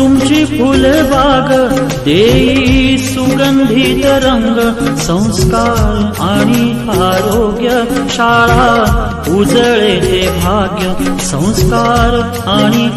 तुमची फुलबाग देई सुगंधित रंग संस्कार आणि आरोग्य शाळा उजळे हे भाग्य संस्कार आणि